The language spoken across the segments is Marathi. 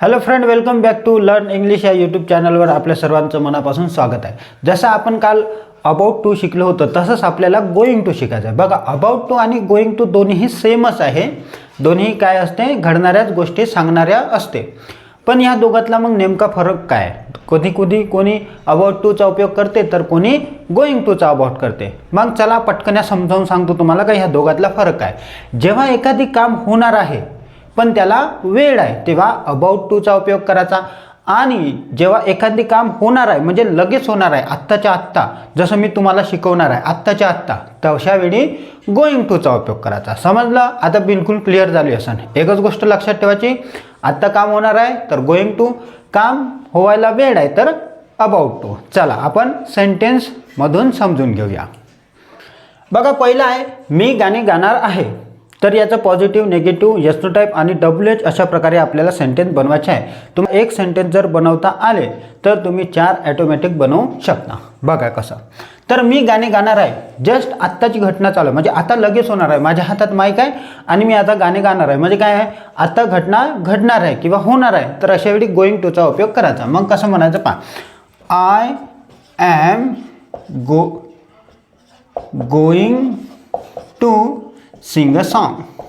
Hello friend welcome back to learn English या यूट्यूब चॅनलवर आपल्या सर्वांचं मनापासून स्वागत आहे. जसं आपण काल अबाउट टू शिकलो होतं तसंच आपल्याला गोईंग टू शिकायचं आहे. बघा अबाउट टू आणि गोईंग टू दोन्हीही सेमच आहे. दोन्ही काय असते? घडणाऱ्याच गोष्टी सांगणाऱ्या असते. पण ह्या दोघातला मग नेमका फरक काय? कधी कधी कोणी अबाउट टूचा उपयोग करते तर कोणी गोईंग टूचा अबाउट करते. मग चला पटकन समजावून सांगतो तुम्हाला का ह्या दोघातला फरक काय? जेव्हा एखादी काम होणार आहे पण त्याला वेळ आहे. तेव्हा अबाउट टूचा उपयोग करायचा. आणि जेव्हा एखादी काम होणार आहे म्हणजे लगेच होणार आहे आत्ताच्या आत्ता जसं मी तुम्हाला शिकवणार आहे आत्ताच्या आत्ता तशा वेळी गोईंग टूचा उपयोग करायचा. समजलं? आता बिलकुल क्लिअर झाली असं एकच गोष्ट लक्षात ठेवायची. आत्ता काम होणार आहे तर गोईंग टू काम होवायला वेळ आहे तर अबाउट टू चला आपण सेंटेन्समधून समजून घेऊया. बघा पहिलं आहे मी गाणे गाणार आहे. तर याचं पॉझिटिव्ह निगेटिव्ह यस टाईप आणि डब्ल्यू एच अशा प्रकारे आपल्याला सेंटेन्स बनवायचे आहे. तुम्ही एक सेंटेन्स जर बनवता आले तर तुम्ही चार ॲटोमॅटिक बनवू शकता. बघा कसं. तर मी गाणे गाणार आहे. जस्ट आत्ताची घटना चालू आहे. म्हणजे आता लगेच होणार आहे. माझ्या हातात माईक आहे आणि मी आता गाणे गाणार आहे. म्हणजे काय आहे? आता घटना घडणार आहे किंवा होणार आहे. तर अशा वेळी गोईंग टूचा उपयोग करायचा. मग कसं म्हणायचं पहा. I am go going to sing a song.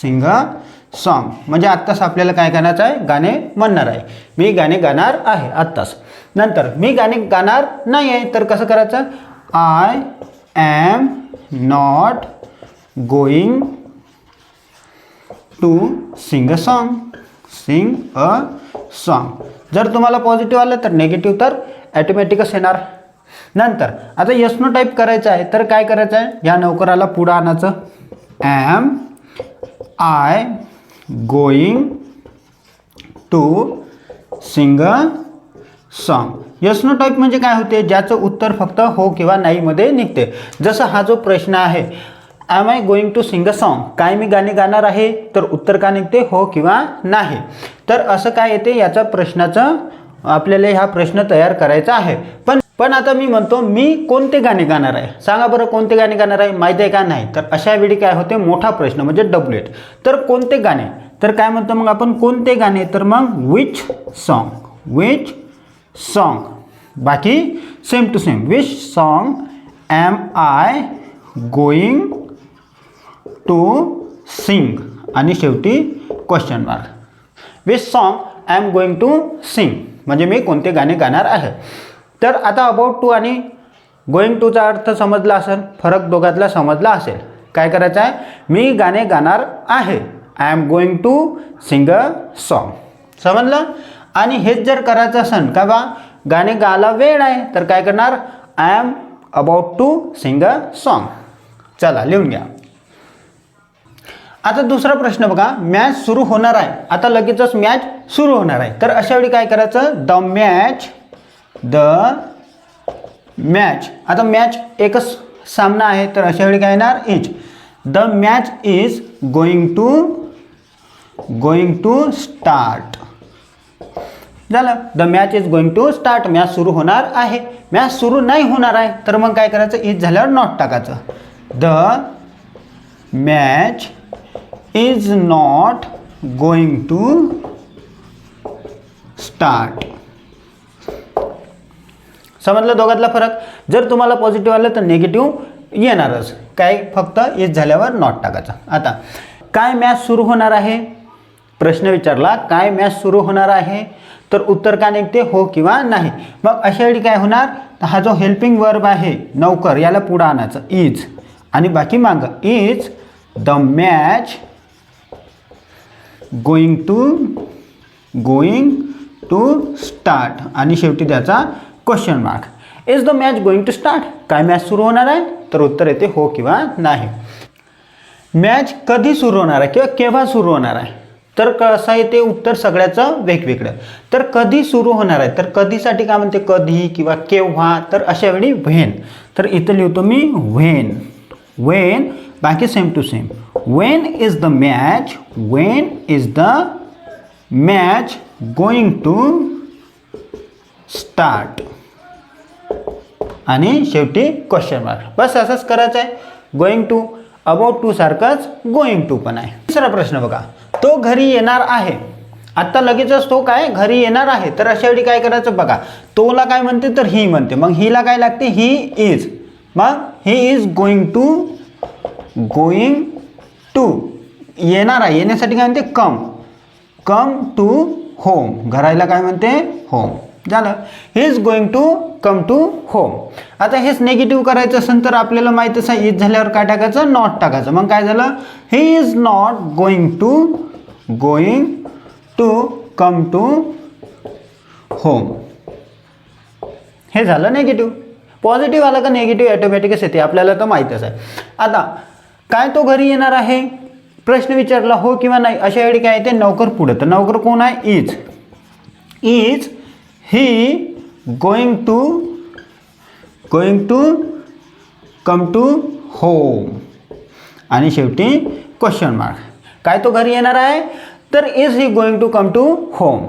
Sing a song. म्हणजे आत्ताच आपल्याला काय करायचं आहे? गाणे म्हणणार आहे. मी गाणे गाणार आहे आत्ताच. नंतर मी गाणे गाणार नाही आहे तर कसं करायचं? I am not going to sing a song sing a song जर तुम्हाला पॉझिटिव्ह आलं तर नेगेटिव्ह तर ॲटोमॅटिकच येणार. नंतर आता यशनो टाईप करायचं आहे तर काय करायचं आहे? या नोकराला पुढं आणायचं. Am I going to sing a song yes no type म्हणजे काय होते? ज्याचं उत्तर फक्त हो किंवा नाहीमध्ये निघते. जसं हा जो प्रश्न आहे am I going to sing a song काय मी गाणे गाणार आहे तर उत्तर का निघते? हो किंवा नाही. तर असं काय येते? याचा प्रश्नाचं आपल्याला हा प्रश्न तयार करायचा आहे. पण पण आता मी म्हणतो मी कोणते गाणे गाणार आहे? सांगा बरं कोणते गाणे गाणार आहे? माहीत आहे का नाही? तर अशा वेळी काय होते? मोठा प्रश्न म्हणजे डब्ल्यू एट तर कोणते गाणे? तर काय म्हणतो मग आपण? कोणते गाणे? तर मग विच सॉन्ग विच सॉन्ग बाकी same to same which song am I going to sing आणि शेवटी question mark which song I am going to sing म्हणजे मी कोणते गाणे गाणार आहे? तर आता अबाउट टू आणि गोईंग टूचा अर्थ समजला असेल फरक दोघातला समजला असेल. काय करायचं आहे? मी गाणे गाणार आहे. I am going to sing a song समजलं? आणि हेच जर करायचं असेल का बा? गाणे गायला वेळ आहे तर काय करणार? I am about to sing a song चला लिहून घ्या. आता दुसरा प्रश्न बघा. मॅच सुरू होणार आहे. आता लगेचच मॅच सुरू होणार आहे. तर अशा वेळी काय करायचं? The match the match. आता मॅच एकच सामना आहे तर अशा वेळी काय येणार? Is the match is going to going to start. झालं. The match is going to start. Match सुरू होणार आहे. मॅच सुरू नाही होणार आहे तर मग काय करायचं? इज झाल्यावर नॉट टाकायचं. The match is not going to start. समजलं दोघातला फरक? जर तुम्हाला पॉझिटिव्ह आलं तर निगेटिव्ह येणारच. काय? फक्त एस झाल्यावर नॉट टाकायचं. आता काय मॅच सुरू होणार आहे? प्रश्न विचारला काय मॅच सुरू होणार आहे? तर उत्तर का निघते? हो किंवा नाही. मग अशा वेळी काय होणार? तर हा जो हेल्पिंग वर्ब आहे नौकर याला पुढं आणायचं. इज आणि बाकी मागं is the match going to going to start आणि शेवटी त्याचा question mark is the match going to start काय मॅच सुरू होणार आहे? तर उत्तर येते हो किंवा नाही. मॅच कधी सुरू होणार आहे किंवा केव्हा सुरू होणार आहे? तर कसं आहे ते उत्तर सगळ्याचं वेगवेगळं. तर कधी सुरू होणार आहे? तर कधीसाठी काय म्हणते? कधी किंवा केव्हा? तर अशा वेळी व्हेन तर इथं लिहितो मी व्हेन वेन बाकी same to same when is the match when is the match going to start. आणि शेवटी क्वेश्चन मार्क बस असंच करायचं आहे. गोईंग टू अबाउट टू सारखंच गोईंग टू पण आहे. तिसरा प्रश्न बघा. तो घरी येणार आहे. आत्ता लगेचच तो काय? घरी येणार आहे. तर अशा वेळी काय करायचं बघा. तोला काय म्हणते? तर ही म्हणते. मग हिला काय लागते? ही इज मग he is going to going to येणार आहे. येण्यासाठी काय म्हणते? कम कम टू होम घरायला काय म्हणते? होम झालं. He is going to come to home आता हेच निगेटिव्ह करायचं असेल तर आपल्याला माहीतच आहे इज झाल्यावर काय टाकायचं? नॉट टाकायचं. मग काय झालं? He is not going to going to come to home हे झालं नेगेटिव्ह पॉझिटिव्ह आलं का निगेटिव्ह ॲटोमॅटिकच येते. आपल्याला तर माहीतच आहे आता काय तो घरी येणार आहे? प्रश्न विचारला हो किंवा नाही? अशा वेळी काय येते? नौकर पुढं. तर नौकर कोण आहे? Is is he going to going to come to home आणि शेवटी क्वेश्चन मार्क काय तो घरी येणार आहे? तर is he going to come to home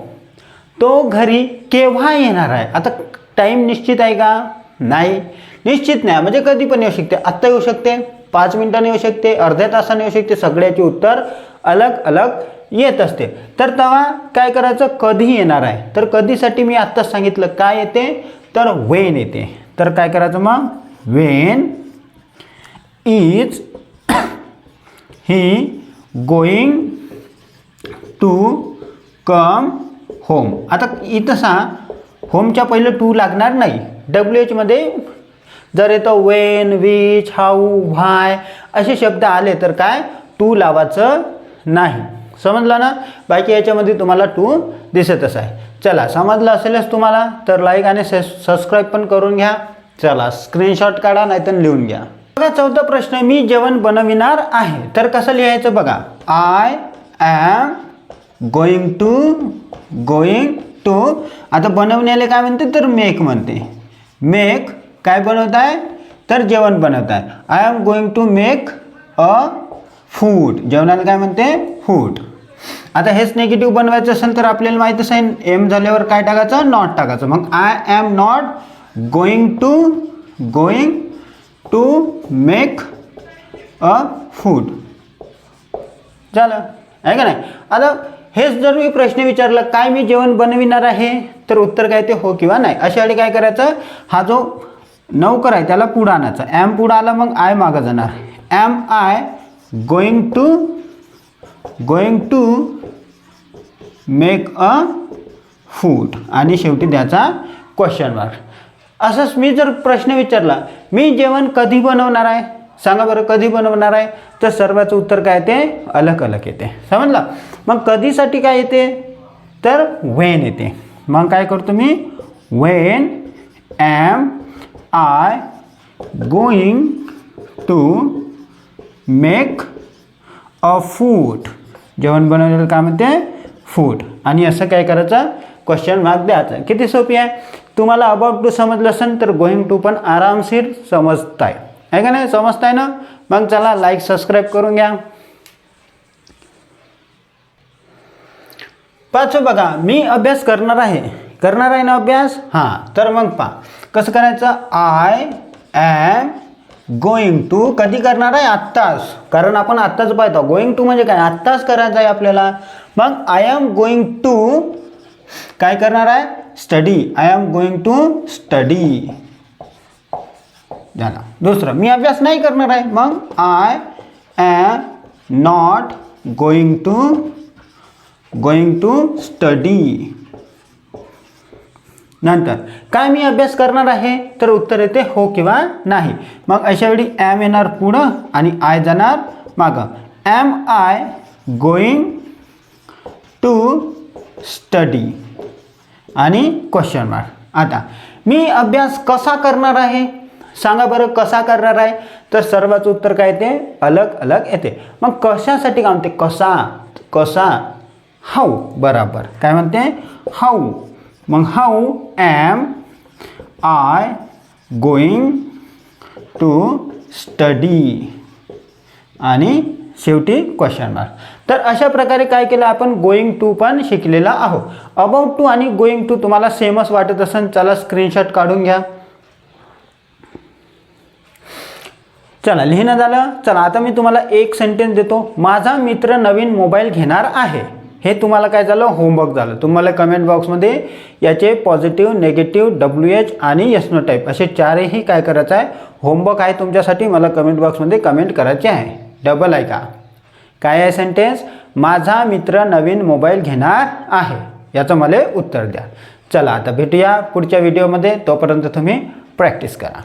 तो घरी केव्हा येणार आहे? आता टाईम निश्चित आहे का? नाही. निश्चित नाही. म्हणजे कधी पण येऊ शकते. आत्ता येऊ शकते. पाच मिनिटांनी येऊ शकते. अर्ध्या तासाने येऊ शकते. सगळ्याचे उत्तर अलग अलग येत असते. तर तेव्हा काय करायचं? कधी येणार आहे. तर कधीसाठी मी आत्ताच सांगितलं काय येते? तर वेन येते. तर काय करायचं मग? When is he going to come home. आता इथं सा होमच्या पहिलं टू लागणार नाही. डब्ल्यू एचमध्ये जर येतं वेन विच हाऊ व्हाय असे शब्द आले तर काय? टू लावायचं नाही. समजलं ना? बाकी याच्यामध्ये तुम्हाला टू दिसतच आहे. चला समजलं असेलच तुम्हाला तर लाईक आणि सबस्क्राईब पण करून घ्या. चला स्क्रीनशॉट काढा नाहीतर लिहून घ्या. बघा चौथा प्रश्न मी जेवण बनविणार आहे. तर कसं लिहायचं बघा? I am going to going to आता बनवण्याला काय म्हणते? तर मेक म्हणते. मेक काय बनवत आहे तर जेवण बनवत आहे I am going to make a food जेवणाला काय म्हणते? फूड आता हेच निगेटिव्ह बनवायचं असेल तर आपल्याला माहीतच आहे एम झाल्यावर काय टाकायचं? नॉट टाकायचं. मग I am not going to going to make a food झालं. आहे का नाही? आता हेच जर मी प्रश्न विचारला काय मी जेवण बनविणार आहे? तर उत्तर काय ते हो किंवा नाही. अशा वेळी काय करायचं? हा जो नौकर आहे त्याला पुढं आणायचा. ॲम पुढं आला मग आय मागं जाणार. Am I going to going to make a food आणि शेवटी त्याचा क्वेश्चन मार्क असंच मी जर प्रश्न विचारला मी जेवण कधी बनवणार आहे? सांगा बरं कधी बनवणार आहे? तर सर्वाचं उत्तर काय येते? अलग अलग येते. समजलं? मग कधीसाठी काय येते? तर वेन येते. मग काय करतो मी? When am I going to make a food जेवण बनवलेलं काय म्हणते? फूड आणि असं काय करायचं? क्वेश्चन मार्क द्यायचा. किती सोपी आहे? तुम्हाला अबाउट टू समजलं असेल तर गोईंग टू पण आरामशीर समजताय. आहे का नाही? समजताय ना? मग चला लाईक सबस्क्राईब करून घ्या. पाचवं बघा मी अभ्यास करणार आहे. करणार आहे ना अभ्यास? हां तर मग पा कसं करायचं? आय ॲम गोईंग टू कधी करणार आहे? आत्ताच. कारण आपण आत्ताच पाहतो. गोईंग टू म्हणजे काय? आत्ताच करायचं आहे आपल्याला. मग आय एम गोईंग टू काय करणार आहे? Study I am going to study झाला. दुसरं. मी अभ्यास नाही करणार आहे. मग I am not going to going to study नंतर. काय मी अभ्यास करणार आहे? तर उत्तर येते हो किंवा नाही. मग अशा वेळी ॲम येणार पुढं आणि आय जाणार मागं. Am I going to study आणि क्वेश्चन मार्क आता मी अभ्यास कसा करणार आहे? सांगा बरं कसा करणार आहे? तर सर्वाचं उत्तर काय येते? अलग अलग येते. मग कशासाठी काय म्हणते? कसा कसा हाऊ बराबर. काय म्हणते? हाऊ मग how am I going to study आणि शेवटी क्वेश्चन मार्क तर अशा प्रकारे काय केलं आपण? गोईंग टू पण शिकलेला आहोत. अबाउट टू आणि गोईंग टू तुम्हाला सेमच वाटत असेल चला स्क्रीनशॉट काढून घ्या. चला लिहिणं झालं. चला आता मी तुम्हाला एक सेंटेन्स देतो. माझा मित्र नवीन मोबाईल घेणार आहे. हे तुम्हाला काय झालं? होमवर्क झालं. तुम्हाला कमेंट बॉक्समध्ये याचे पॉझिटिव्ह निगेटिव्ह डब्ल्यू एच आणि यस्नो टाईप असे चारही काय करायचं आहे? होमवर्क आहे तुमच्यासाठी. मला कमेंट बॉक्समध्ये कमेंट करायचे आहे. डबल आहे का? काय आहे सेंटेन्स माझा मित्र नवीन मोबाईल घेणार आहे. याचं मला उत्तर द्या. चला आता भेटूया पुढच्या व्हिडिओमध्ये तोपर्यंत तुम्ही प्रॅक्टिस करा.